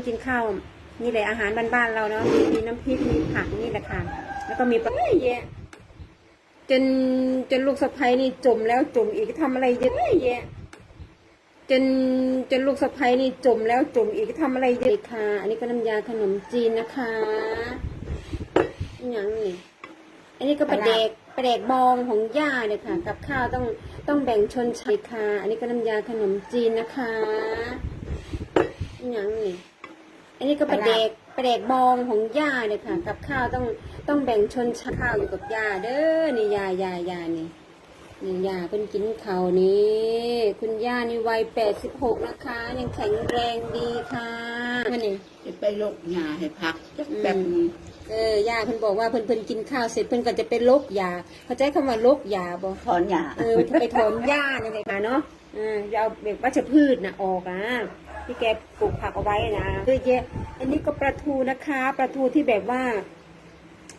องกินข้าวนี่แหละอาหารบ้านๆเราเนาะมีมีน้ำพริกมีผักนี่แหละค่ะแล้วก็มีปลาเยอะจนจนลูกสะใภ้นี่จมแล้วจมอีกทำอะไรเยอะแยะจนจนลูกสะใภ้นี่จมแล้วจมอีกทำอะไรเยอะค่ะ อันนี้ก็น้ำยาขนมจีนนะคะอย่างนี่อันนี้ก็ปลาเด็กปลาเด็กบองของย่าเลยค่ะ กับข้าวต้องต้องแบ่งชนชั้นค่ะ อันนี้ก็น้ำยาขนมจีนนะคะอย่างนี่ อันนี้ก็ปลาเด็กปลาเด็กบองของย่าเลยค่ะ กับข้าวต้องต้องแบ่งชนชั้นข้าวอยู่กับย่าเด้อนี่ยายายานี่นี่ย่าเพิ่นกินข้าวนี้คุณย่านี่วัยแปดสิบหกนะคะ ยังแข็งแรงดีค่ะมันนี่จะไปลกหญ้าให้พักจักแบบหนึงเออย่าเพิ่นบอกว่าเพิ่นเพิ่นกินข้าวเสร็จเพิ่นก็จะไปลกยาเข้าใจคำว่าลกยาบ่ถอนหญ้าเออไปถอนหญ้านี่เลยค่ะเนาะเออจะเอาแบบวัชพืชน่ะออกอะ ที่แกปลูกผักเอาไว้นะเยอะแยะอันนี้ก็ปลาทูนะคะปลาทูที่แบบว่า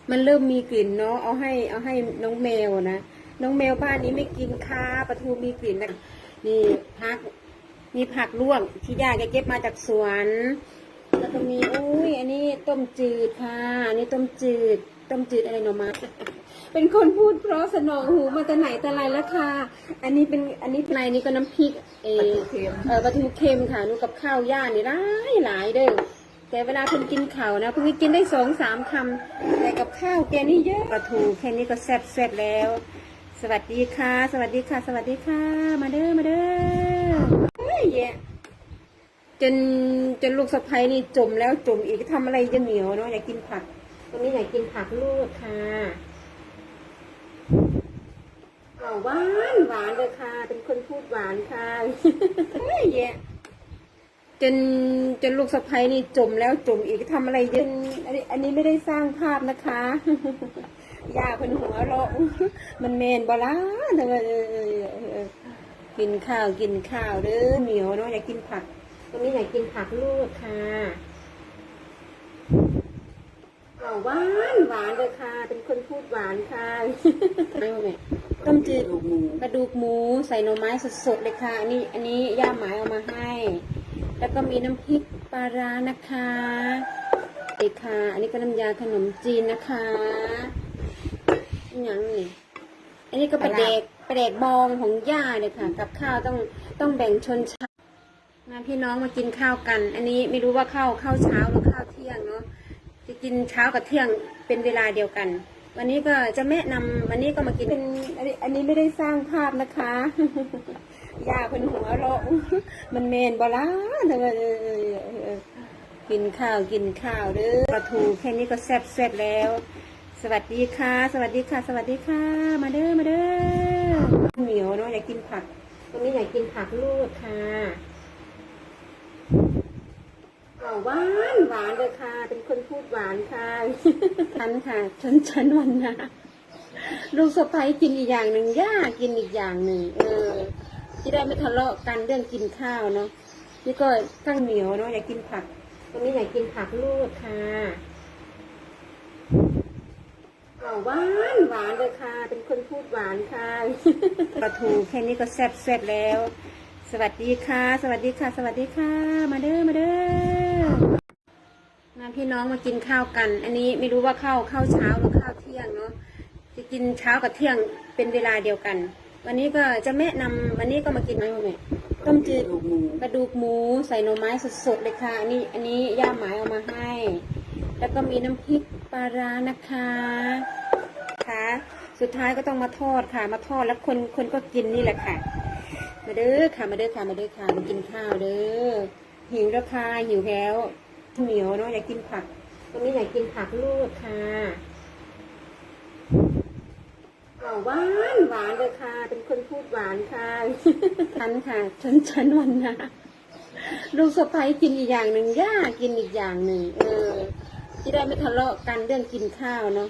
มันเริ่มมีกลิ่นเนาะเอาให้เอาให้น้องแมวนะน้องแมวบ้านนี้ไม่กินค่ะปลาทูมีกลิ่นนะนี่ผักมีผักลวกที่ย่าแกเก็บมาจากสวน แล้วก็มีอุ้ยอันนี้ต้มจืดค่ะ อันนี้ต้มจืด ต้มจืดอะไรหน่อไม้เป็นคนพูดเพราะสนองหูมาแต่ไหนแต่ไรแล้วค่ะ อันนี้เป็นอันนี้ในนี้ก็น้ำพริกเอปลาอทูเออปลาทูเค็มค่ะนูกับข้าวย่านี่หลายหลายเด้อแต่เวลาเพิ่นกินข้าวนะเพิ่นกินได้สองสามคำแต่กับข้าวแกนี่เยอะปลาทูแค่นี้ก็แซ่บแซ่บแล้ว สวัสดีค่ะ สวัสดีค่ะ สวัสดีค่ะ มาเด้อมาเด้อเฮ้ย จนจนลูกสะใภ้นี่จมแล้วจมอีกทำอะไรจะเหนียวเนาะอยากกินผักตรงนี้อยากกินผักลูกค่ะเอาหวานหวานเลยค่ะ เป็นคนพูดหวานค่ะเฮ้ยแยะจนจนลูกสะใภ้นี่จมแล้วจมอีกทำอะไรเยอะอันนี้อันนี้ไม่ได้สร้างภาพนะคะย่าเพิ่นหัวเราะมันเมนบลาเออเออเออเออกินข้าวกินข้าวเด้อเหนียวเนาะอยากกินผัก ตรงนี้อยากกินผักลูกค่ะเอาหวานหวานเลยค่ะ เป็นคนพูดหวานค่ะไม่แม่ต้มจืดดูหมูกระดูกหมูใส่หน่อไม้สดๆเลยค่ะอันนี้อันนี้ย่าหมายเอามาให้ แล้วก็มีน้ำพริกปลาร้านะคะอีกค่ะ อันนี้ก็น้ำยาขนมจีนนะคะอหย่างนี่อันนี้ก็ปลาเด็กปลาเด็กบองของย่าเลยค่ะ กับข้าวต้องต้องแบ่งชนชั้น มาพี่น้องมากินข้าวกัน อันนี้ไม่รู้ว่าข้าวข้าวเช้าหรือข้าวเที่ยงเนาะจะกินเช้ากับเที่ยงเป็นเวลาเดียวกัน วันนี้ก็จะแนะนำวันนี้ก็มากินเป็นอันนี้อันนี้ไม่ได้สร้างภาพนะคะย่าเพิ่นหัวเราะมันเมนบลาเออเออเออเออกินข้าวกินข้าวเด้อปลาทูแค่นี้ก็แซ่บแซ่บแล้ว สวัสดีค่ะ สวัสดีค่ะ สวัสดีค่ะ มาเด้อมาเด้อเหนียวเนาะอยากกินผักตรงนี้อยากกินผักลูกค่ะ เอาหวานหวานเลยค่ะ เป็นคนพูดหวานค่ะฉันค่ะฉันฉันวันนะลูกสะใภ้กินอีกอย่างหนึ่งย่ากินอีกอย่างหนึ่งเออที่ได้ไม่ทะเลาะกันเรื่องกินข้าวเนาะนี่ก็ตั้งเหนียวเนาะอยากกินผักตรงนี้อยากกินผักลูกค่ะเอาหวานหวานเลยค่ะ เป็นคนพูดหวานค่ะปลาทูแค่นี้ก็แซ่บแซ่บแล้ว สวัสดีค่ะ สวัสดีค่ะ สวัสดีค่ะ มาเด้อมาเด้อ มาพี่น้องมากินข้าวกัน อันนี้ไม่รู้ว่าข้าวข้าวเช้าหรือข้าวเที่ยงเนาะจะกินเช้ากับเที่ยงเป็นเวลาเดียวกัน วันนี้ก็จะแนะนำวันนี้ก็มากินอะไรแม่ต้มจืดดูหมูกระดูกหมูใส่หน่อไม้สดๆเลยค่ะอันนี้อันนี้ย่าหมายเอามาให้ แล้วก็มีน้ำพริกปลาร้านะคะค่ะสุดท้ายก็ต้องมาทอดค่ะ มาทอดแล้วคนคนก็กินนี่แหละค่ะ มาเด้อค่ะมาเด้อค่ะมาเด้อค่ะมากินข้าวเด้อหิวแล้วค่ะหิวแล้ว เหนียวเนาะอยากกินผักตรงนี้อยากกินผักลูกค่ะเอาหวานหวานเลยค่ะ เป็นคนพูดหวานค่ะฉันค่ะฉันฉันวันนะลูกสะใภ้กินอีกอย่างหนึ่งย่ากินอีกอย่างหนึ่งเออ ที่ได้ไม่ทะเลาะกันเรื่องกินข้าวเนาะ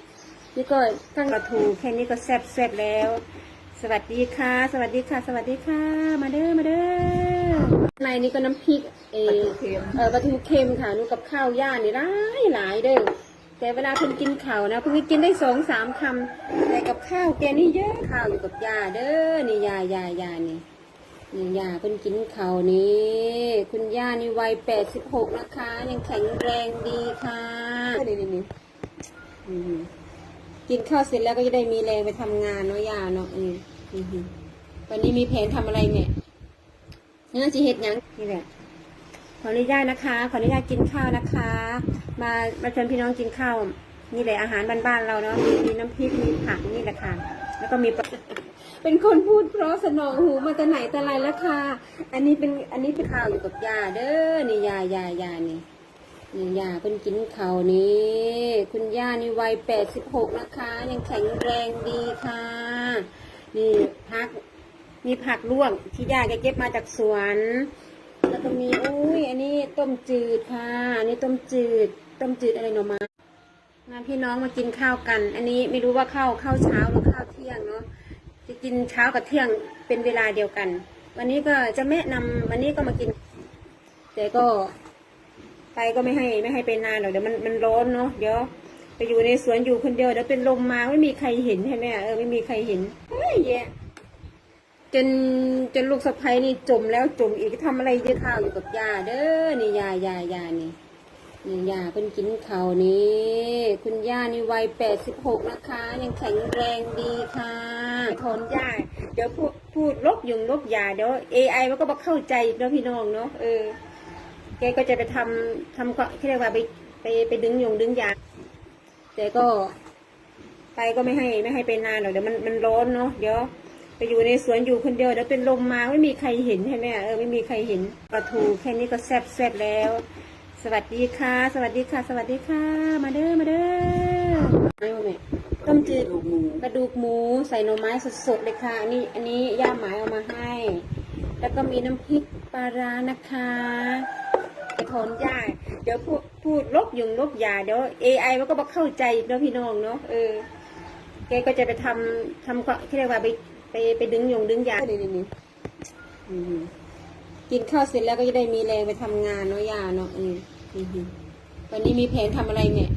นี่ก็ตั้งปลาทูแค่นี้ก็แซ่บแซ่บแล้ว สวัสดีค่ะ สวัสดีค่ะ สวัสดีค่ะ มาเด้อมาเด้อ ในนี้ก็น้ำพริกเอปลาอทูเค็มเออปลาทูเค็มค่ะนูกับข้าวย่านี่หลายหลายเด้อแต่เวลาเพิ่นกินข้าวนะเพิ่นก็กินได้สองสามคำแต่กับข้าวแกนี่เยอะข้าวอยู่กับย่าเด้อนี่ยายายานี่นี่ย่าเพิ่นกินข้าวนี้คุณย่านี่วัยแปดสิบหกนะคะ ยังแข็งแรงดีค่ะนี่นี่นี่อืมกินข้าวเสร็จแล้วก็จะได้มีแรงไปทำงานเนาะย่าเนาะอืมอืมวันนี้มีแผนทำอะไรเนี่ย เนื้อจีเห็ดยังนี่แหละขออนุญาตนะคะ ขออนุญาตกินข้าวนะคะ มามาชวนพี่น้องกินข้าวนี่แหละอาหารบ้านๆเราเนาะมีมีน้ำพริกมีผักนี่แหละค่ะ แล้วก็มีเป็นคนพูดเพราะสนองหูมาแต่ไหนแต่ไรแล้วค่ะ อันนี้เป็นอันนี้เป็นข้าวอยู่กับยาเด้อนี่ยายายานี่นี่ยาเพิ่นกินข้าวนี้คุณย่านี่วัยแปดสิบหกนะคะ ยังแข็งแรงดีค่ะ นี่ผัก มีผักลวกที่ย่าแกเก็บมาจากสวน แล้วก็มีอุ้ยอันนี้ต้มจืดค่ะ อันนี้ต้มจืด ต้มจืดอะไรหน่อไม้มาพี่น้องมากินข้าวกัน อันนี้ไม่รู้ว่าข้าวข้าวเช้าหรือข้าวเที่ยงเนาะจะกินเช้ากับเที่ยงเป็นเวลาเดียวกัน วันนี้ก็จะแนะนำวันนี้ก็มากิน แต่ก็ไปก็ไม่ให้ไม่ให้ไปนานหรอกเดี๋ยวมันมันร้อนเนาะเดี๋ยวไปอยู่ในสวนอยู่คนเดียวเดี๋ยวเป็นลมมาไม่มีใครเห็นใช่ไหมเออไม่มีใครเห็นเฮ้ยแย่ จนจนลูกสะใภ้นี่จมแล้วจมอีกทำอะไรเยอะข้าวอยู่กับยาเด้อนี่ยายายานี่นี่ยาเพิ่นกินเขานี้คุณย่านี่วัยแปดสิบหกนะคะ ยังแข็งแรงดีค่ะทนยาเดี๋ยวพูดพูดลบยุงลบยาเดี๋ยวเอไอมันก็บอกเข้าใจอีกเนาะพี่น้องเนาะเออแกก็จะไปทำทำก็ที่เรียกว่าไปไปไปดึงยงดึงยาแต่ก็ไปก็ไม่ให้ไม่ให้ไปนานหรอกเดี๋ยวมันมันร้อนเนาะเดี๋ยว ไปอยู่ในสวนอยู่คนเดียวเดี๋ยวเป็นลมมาไม่มีใครเห็นใช่ไหมเออไม่มีใครเห็นปลาทูแค่นี้ก็แซ่บแซ่บแล้ว สวัสดีค่ะ สวัสดีค่ะ สวัสดีค่ะ มาเด้อมาเด้อไม่ต้มจืดกระดูกหมูใส่หน่อไม้สดๆเลยค่ะอันนี้อันนี้ย่าหมายเอามาให้ แล้วก็มีน้ำพริกปลาร้านะคะไปถอนยาเดี๋ยวพูดพูดลบยุงลบยาเดี๋ยวเอไอมันก็บอกเข้าใจอีกเนาะพี่น้องเนาะเออแกก็จะไปทำทำก็ที่เรียกว่าไป ไปไปดึงยงดึงยานี่นี่นี่อืมกินข้าวเสร็จแล้วก็จะได้มีแรงไปทำงานเนาะยาเนาะอืมอืมวันนี้มีแผนทำอะไรเนี่ย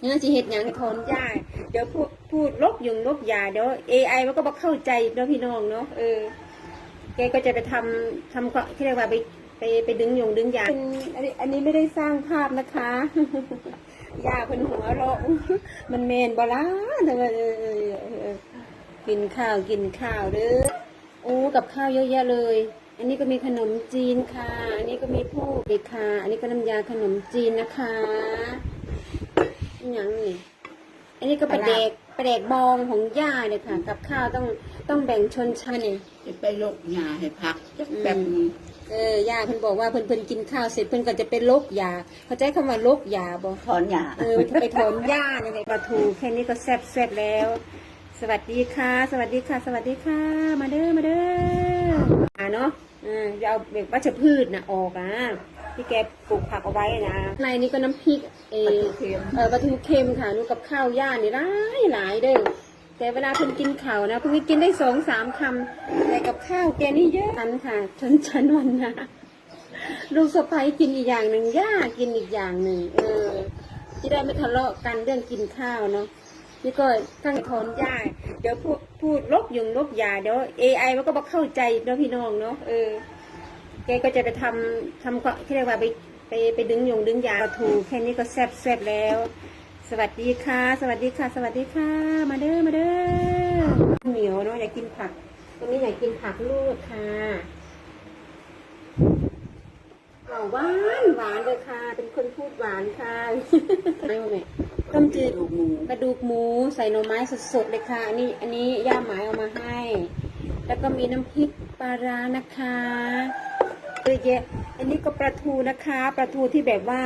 เนื้อจีเห็ดหยังถอนยาเดี๋ยวพูดพูดลบยุงลบยาเดี๋ยวเอไอมันก็บอกเข้าใจอีกเนาะพี่น้องเนาะเออแกก็จะไปทำทำก็ที่เรียกว่าไปไปไปดึงยงดึงยาเป็นอันนี้อันนี้ไม่ได้สร้างภาพนะคะยาเป็นหัวเราะมันเมนบลาเธอ กินข้าวกินข้าวเด้อโอ้กับข้าวเยอะแยะเลย อันนี้ก็มีขนมจีนค่ะ อันนี้ก็มีพวกเด็กค่ะ อันนี้ก็น้ำยาขนมจีนนะคะอหย่างนี่อันนี้ก็ปลาเด็กปลาเด็กบองของย่าเนี่ยค่ะ กับข้าวต้องต้องแบ่งชนชั้นเนี่ยจะไปลกยาให้พักจะแป๊บนึงเออย่าเพิ่นบอกว่าเพิ่นเพิ่นกินข้าวเสร็จเพิ่นก็จะเป็นโรคยาเข้าใจคำว่าโรคยาบ่ถอนยาเออไปถอนหญ้าเนี่ยปลาทูแค่นี้ก็แซ่บแซ่บแล้ว สวัสดีค่ะ สวัสดีค่ะ สวัสดีค่ะ มาเด้อมาเด้ออ่าเนาะอ่าจะเอาเบ็กวัชพืชนะออกอะที่แกปลูกผักเอาไว้นะในนี้ก็น้ำพริกเอปลาอทูเค็มเออปลาทูเค็มค่ะนูกับข้าวย่านี่หลายหลายเด้อแต่เวลาเพิ่นกินข้าวนะเพิ่นก็กินได้สองสามคำแต่กับข้าวแกนี่เยอะทันค่ะชนชั้นวันนะลูกสะใภ้กินอีกอย่างหนึ่งย่ากินอีกอย่างหนึ่งเออที่ได้ไม่ทะเลาะกันเรื่องกินข้าวเนาะ นี่ก็ตั้งทอนย่าเดี๋ยวพูดพูดลบยุงลบยาเดี๋ยวเอไอมันก็บอกเข้าใจอีกเนาะพี่น้องเนาะเออแกก็จะไปทำทำก็ที่เรียกว่าไปไปไปดึงยงดึงยาปลาทูแค่นี้ก็แซ่บแซ่บแล้ว สวัสดีค่ะ สวัสดีค่ะ สวัสดีค่ะ มาเด้อมาเด้อเหนียวเนาะอยากกินผักตรงนี้อยากกินผักลวกค่ะหวานหวานเลยค่ะ เป็นคนพูดหวานค่ะไม่ว่าแม่ ต้มจืดลูกหมูกระดูกหมูใส่หน่อไม้สดๆเลยค่ะอันนี้อันนี้ย่าหมายเอามาให้ แล้วก็มีน้ำพริกปลาร้านะคะเยอะแยะอันนี้ก็ปลาทูนะคะปลาทูที่แบบว่า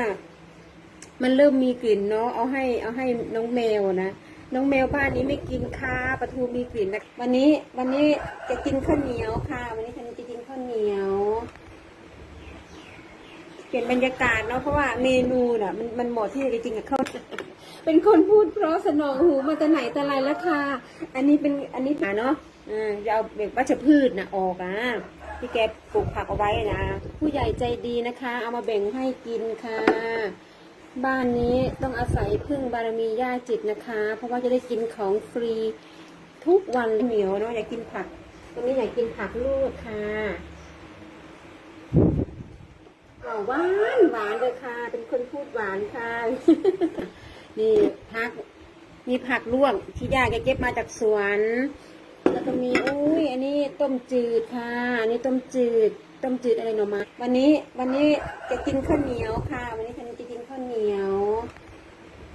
มันเริ่มมีกลิ่นเนาะเอาให้เอาให้น้องแมวนะน้องแมวบ้านนี้ไม่กินค่ะปลาทูมีกลิ่นนะวันนี้วันนี้จะกินข้าวเหนียวค่ะ วันนี้ฉันจะกินข้าวเหนียวเปลี่ยนบรรยากาศเนาะเพราะว่าเมนูน่ะมันมันเหมาะที่จะกินกับข้าว เป็นคนพูดเพราะสนองหูมาแต่ไหนแต่ไรแล้วค่ะ อันนี้เป็นอันนี้ผ่าเนาะอ่าจะเอาเบกวัชพืชนะออกอะที่แกปลูกผักเอาไว้นะ ผู้ใหญ่ใจดีนะคะ เอามาแบ่งให้กินค่ะ บ้านนี้ต้องอาศัยพึ่งบารมีย่าจิตนะคะ เพราะว่าจะได้กินของฟรีทุกวันเหนียวเนาะอยากกินผักวันนี้อยากกินผักลวกค่ะหวานหวานเลยค่ะ เป็นคนพูดหวานค่ะ นี่ผัก มีผักลวกที่ย่าแกเก็บมาจากสวน แล้วก็มีอุ้ยอันนี้ต้มจืดค่ะอันนี้ต้มจืด ต้มจืดอะไรหน่อมาวันนี้วันนี้จะกินข้าวเหนียวค่ะวันนี้